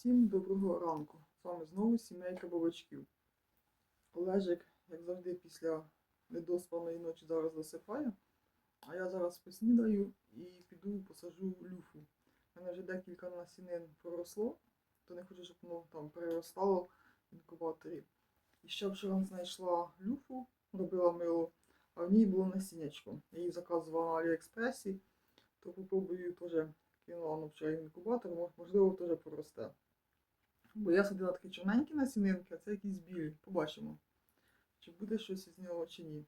Всім доброго ранку. З вами знову сімейка бабачків. Олежик, як завжди, після недоспаної ночі зараз засипає. А я зараз поснідаю і піду посажу люфу. У мене вже декілька насінин проросло, то не хочу, щоб воно там переростало в інкубаторі. І ще вчора знайшла люфу, робила мило, а в ній було насіннячко. Я її заказувала на Аліекспресі, то попробую теж кинула на вчора в інкубатор, можливо, теж проросте. Бо я садила такі чорненькі насінинки, а це якісь білі. Побачимо, чи буде щось із нього чи ні.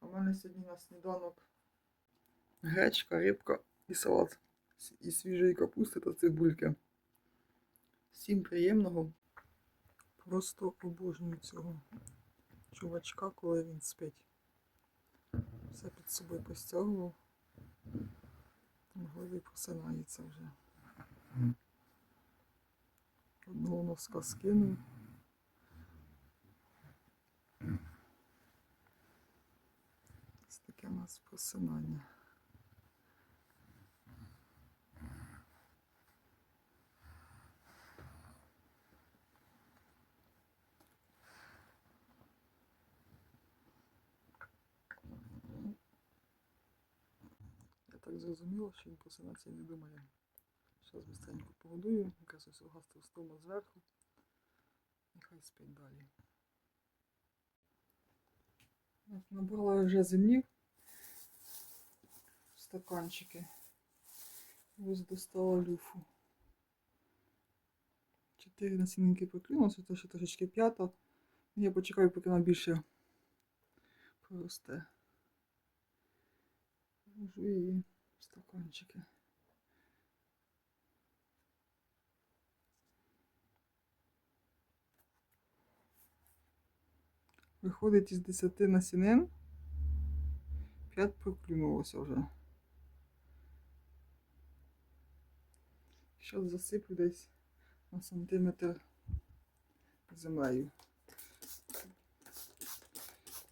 А в мене сьогодні на сніданок гречка, рибка і салат із свіжої капусти та цибульки. Всім приємного. Просто обожнюю цього чувачка, коли він спить. Все під собою постягував. Можливо, і просинається вже. Одного носка скинув. Ось таке у нас просинання. Я так зрозуміла, що він просинатися не думає. Зараз быстренько погодую, якраз ось гастростома зверху. Нехай спить далі. Набрала вже землі стаканчики. Ось достала люфу. Чотири насінинки проклюнулося, то ще трошечки п'ята. Я почекаю, поки вона більше проросте. Вложу її в стаканчики. Виходить із 10 насінин. 5 проклюнулося вже. Зараз засиплю десь на сантиметр землею.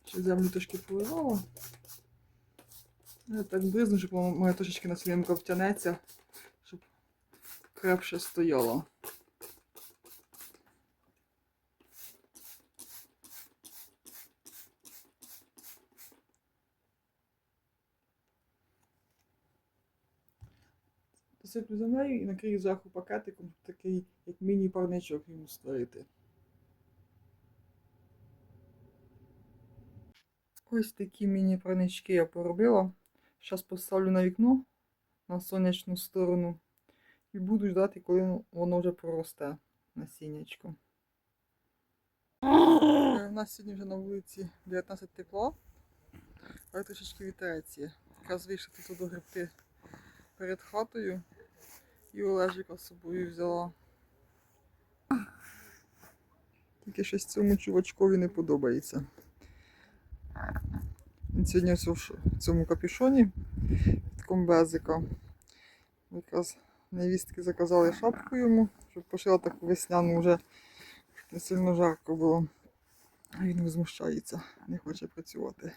Ще землю трошки поливала. Я так бризну, щоб моя трошечки насінинка втягнеться, щоб крепше стояло. Посиплю землею і накрию зверху пакетиком, такий, як міні-парничок йому створити. Ось такі міні-парнички я поробила. Зараз поставлю на вікно на сонячну сторону і буду ждати, коли воно вже проросте насіннячко. Е, У нас сьогодні вже на вулиці 19 тепла, але трішечки вітерець є. Якраз вийшла тут до грибти перед хатою і Олежика з собою взяла. Тільки щось цьому чувачкові не подобається. Він сьогодні в цьому капюшоні від комбезика. Якраз невістки заказали шапку йому, щоб пошила таку весняну вже, не сильно жарко було. А він возмущається, не хоче працювати.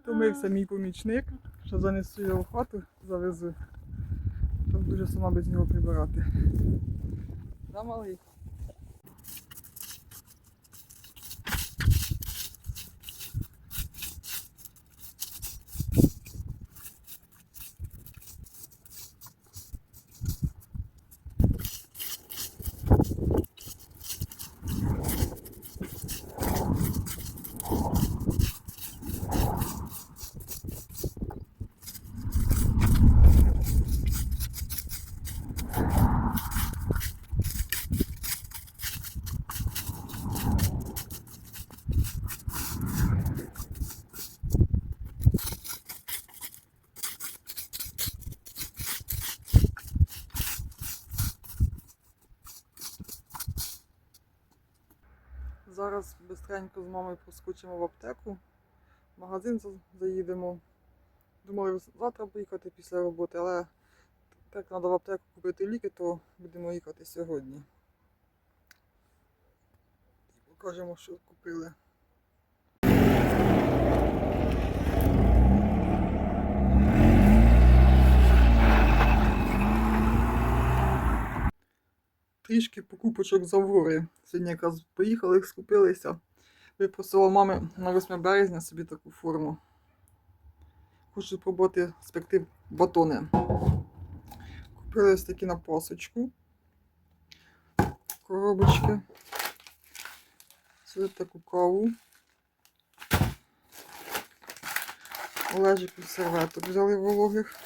Втомився мій помічник, що занесу його в хату, завезу. Там дуже сама без нього прибирати. Да, малий? Зараз швидко з мамою проскочимо в аптеку. В магазин заїдемо. Думали завтра поїхати після роботи, але так треба в аптеку купити ліки, то будемо їхати сьогодні. І Покажемо, що купили. Трішки покупочок з Аврори. Сьогодні якраз поїхали, скупилися. Випросила мами на 8 березня собі таку форму. Хочу спробувати спекти батони. Купили ось такі на пасочку. Коробочки. Це таку каву. Олежик серветок взяли вологих.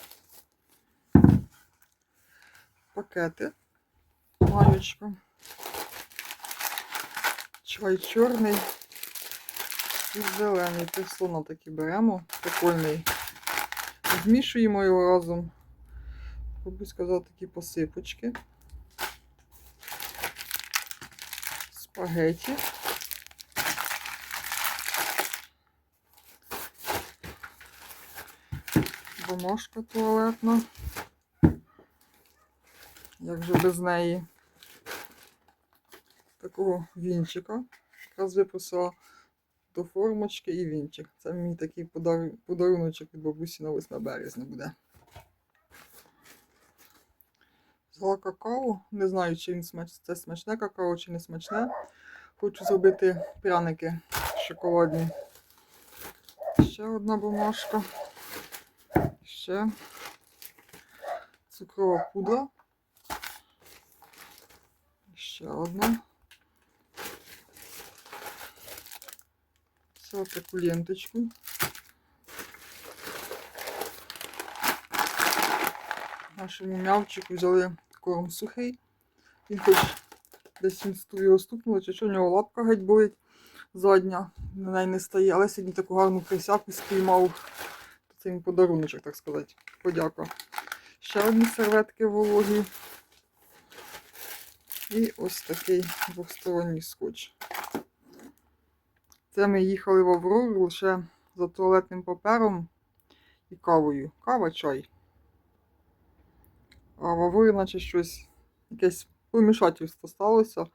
Пакети. Маєчка. Чай чорний і зелений. Тефлона такий беремо. Прикольний. Змішуємо його разом. Хочу сказати, такі посипочки. Спагеті. Бумажка туалетна. Як же без неї? Такого вінчика. Якраз виписала до формочки і вінчик. Це мій такий подар... подаруночок від бабусі на 8 березня буде. Взяла какао. Не знаю, чи він смач... це смачне какао, чи не смачне. Хочу зробити пряники шоколадні. Ще одна бумажка. Ще цукрова пудра. Ще одна. Все таку ленточку. Нашому м'явчику взяли корм сухий. Він хоч десь його стукнуло, чи що в нього лапка геть болить задня, на неї не стає, але сьогодні таку гарну присяку спіймав. Це їм подаруночок, так сказати. Подяка. Ще одні серветки вологі. І ось такий двосторонній скотч. Це ми їхали в Аврору лише за туалетним папером і кавою. Кава, чай. А в Аврорі наче щось, якесь помішательство сталося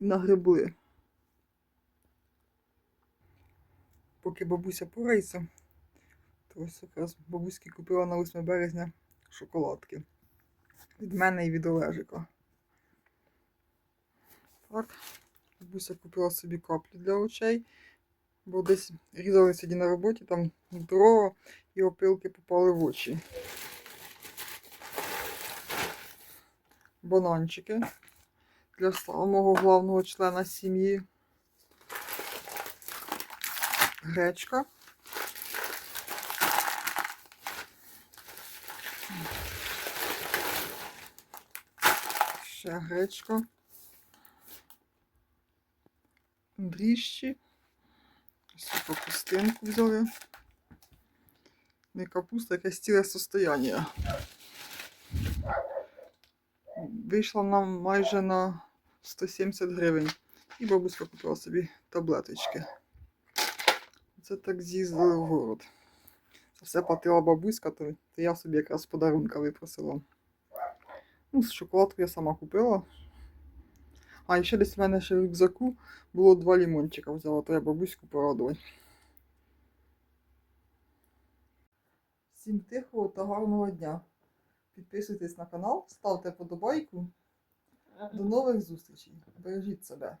нагребли. Поки бабуся порається, то ось якраз бабуськи купила на 8 березня шоколадки. Від мене і від Олежика. Так. Бабуся купила собі каплі для очей, бо десь різали сьогодні на роботі, там дрова і опилки попали в очі. Бананчики для самого головного члена сім'ї. Гречка. Ще гречка. Дріжджі. Ось цю капустинку взяли. Не капуста, якесь ціле состояння. Вийшла нам майже на 170 гривень. І бабуська купила собі таблеточки. Це так з'їздили в город. Це все платила бабуська, то я собі якраз подарунка випросила. Ну, шоколадку я сама купила. А, ще десь в мене ще в рюкзаку було два лімончика взяла, то я бабуську порадувати. Всім тихого та гарного дня. Підписуйтесь на канал, ставте подобайку. До нових зустрічей. Бережіть себе.